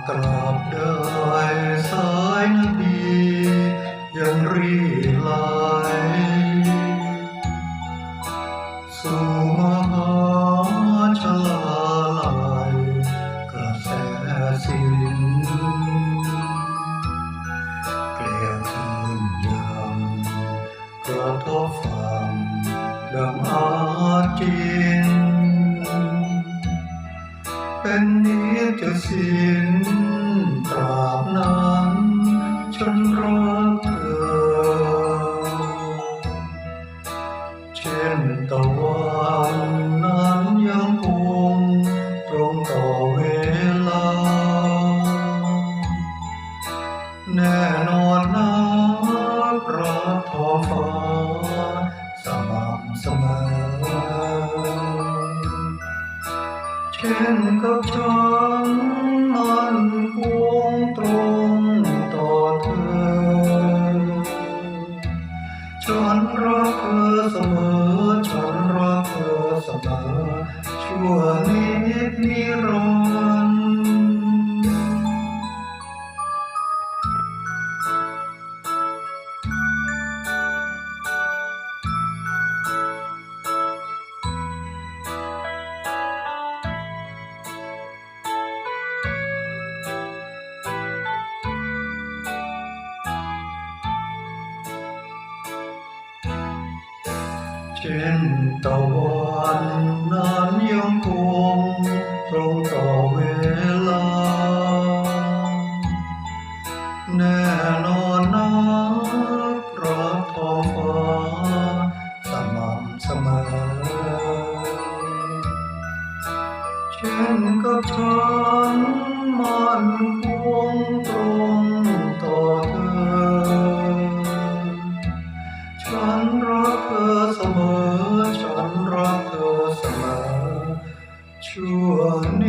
ากตราบใดสายนาทียังรีไหลสู่มหาชลาลัยกระแสสิ้นเกลียวคลื่นยังกระทบฝั่งดังอาจิน เป็นนิจสินตราบนั้นฉันรักเธอ เช่นตะวัน เช่นกับฉันมันคงตรงต่อเธอ ฉันรักเธอเสมอ ฉันรักเธอเสมอชั่วนิดนิรันด เช่นตะวันนั้นยังคงตรงต่อเวลา แน่นอนนักรักท้องฟ้าสม่ำเสมอ เช่นกับฉันมันคงตรงต่อเธอ ฉัน 我